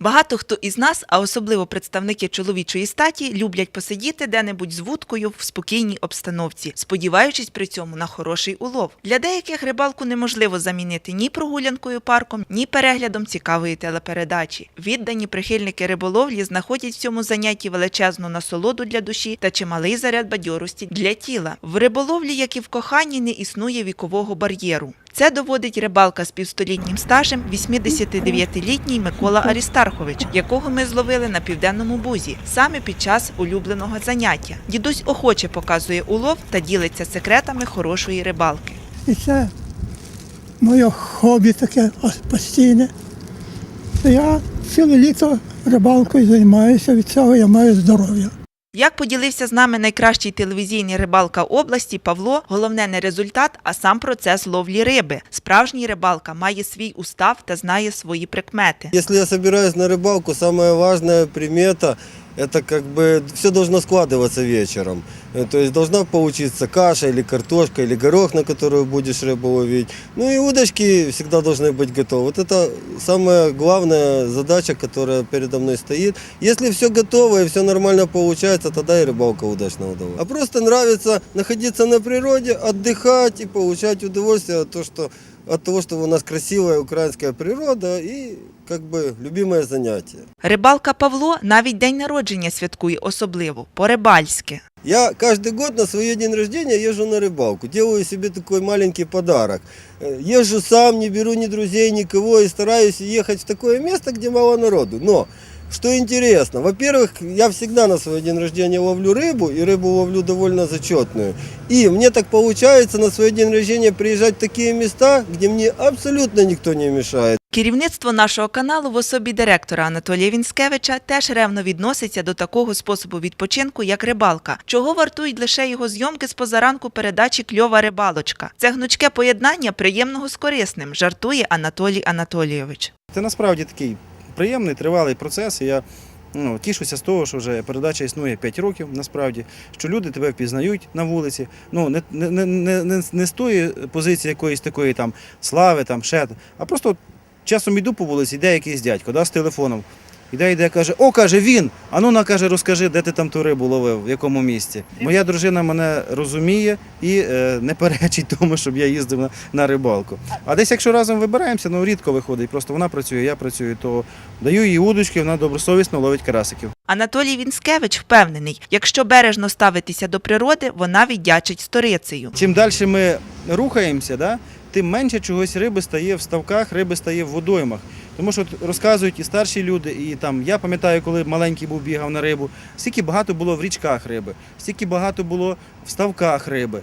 Багато хто із нас, а особливо представники чоловічої статі, люблять посидіти де-небудь з вудкою в спокійній обстановці, сподіваючись при цьому на хороший улов. Для деяких рибалку неможливо замінити ні прогулянкою парком, ні переглядом цікавої телепередачі. Віддані прихильники риболовлі знаходять в цьому занятті величезну насолоду для душі та чималий заряд бадьорості для тіла. В риболовлі, як і в коханні, не існує вікового бар'єру. Це доводить рибалка з півстолітнім стажем 89-літній Микола Арістархович, якого ми зловили на південному бузі, саме під час улюбленого заняття. Дідусь охоче показує улов та ділиться секретами хорошої рибалки. І це моє хобі таке постійне. Я ціле літо рибалкою займаюся, від цього я маю здоров'я. Як поділився з нами найкращий телевізійний рибалка області Павло, головне не результат, а сам процес ловлі риби. Справжній рибалка має свій устав та знає свої прикмети. Якщо я збираюся на рибалку, найважливіша примета это как бы все должно складываться вечером. Э, То есть должна получиться каша или картошка, или горох, на которую будешь рыбу ловить. Ну и удочки всегда должны быть готовы. Вот это самая главная задача, которая передо мной стоит. Если все готово и все нормально получается, тогда и рыбалка удачно удалась. А просто нравится находиться на природе, отдыхать и получать удовольствие от того, что от того, что у нас красивая украинская природа и как бы любимое занятие. Рибалка Павло навіть день народження святкує особливо по-рибальськи. Я каждый год на свое день рождения езжу на рыбалку, делаю себе такой маленький подарок. Э, Езжу сам, не беру ни друзей, никого и стараюсь ехать в такое место, где мало народу. Но, что интересно, во-первых, я всегда на свой день рождения ловлю рыбу, и рыбу ловлю довольно зачетную. И мне так получается на свой день рождения приезжать в такие места, где мне абсолютно никто не мешает. Керівництво нашого каналу в особі директора Анатолія Вінськевича теж ревно відноситься до такого способу відпочинку, як рибалка, чого вартують лише його зйомки з позаранку передачі Кльова рибалочка. Це гнучке поєднання приємного з корисним, жартує Анатолій Анатолійович. Це насправді такий приємний, тривалий процес. Я ну, тішуся з того, що вже передача існує 5 років, насправді, що люди тебе впізнають на вулиці. Ну, не, не, не, не, не, з тої позиції якоїсь такої там слави, там, ще, а просто часом йду по вулиці, йде якийсь дядько да, з телефоном. Іде, йде, каже, о, каже, він. А ну на каже, розкажи, де ти там ту рибу ловив, в якому місці. Моя дружина мене розуміє і е, не перечить тому, щоб я їздив на, на рибалку. А десь, якщо разом вибираємося, ну рідко виходить. Просто вона працює, я працюю, то даю їй удочки, вона добросовісно ловить карасиків. Анатолій Вінськевич впевнений, якщо бережно ставитися до природи, вона віддячить сторицею. Чим далі ми рухаємося, да, тим менше чогось риби стає в ставках, риби стає в водоймах. Тому що розказують і старші люди, і там я пам'ятаю, коли маленький був бігав на рибу, стільки багато було в річках риби, стільки багато було в ставках риби.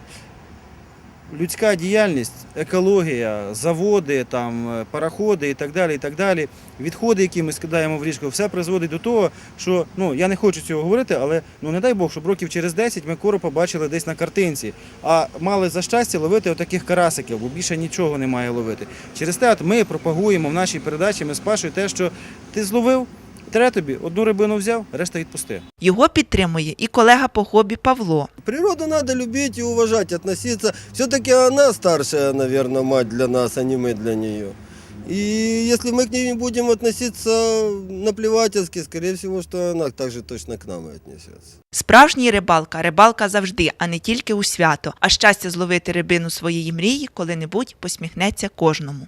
Людська діяльність, екологія, заводи, там, е, пароходи і так далі, і так далі, відходи, які ми скидаємо в річку, все призводить до того, що ну я не хочу цього говорити, але ну не дай Бог, щоб років через 10 ми кору побачили десь на картинці, а мали за щастя ловити отаких карасиків, бо більше нічого немає ловити. Через те от ми пропагуємо в нашій передачі, ми спашуємо те, що ти зловив, треба тобі, одну рибину взяв, решта відпусти. Його підтримує і колега по хобі Павло. Природу надо любить и уважать, относиться. Все-таки она старшая, наверное, мать для нас, а не мы для нее. И если мы к ней не будем относиться наплевательски, скорее всего, что она также точно к нам и отнесется. Справжній рибалка рибалка завжди, а не тільки у свято. А щастя зловити рибину своєї мрії коли-небудь посміхнеться кожному.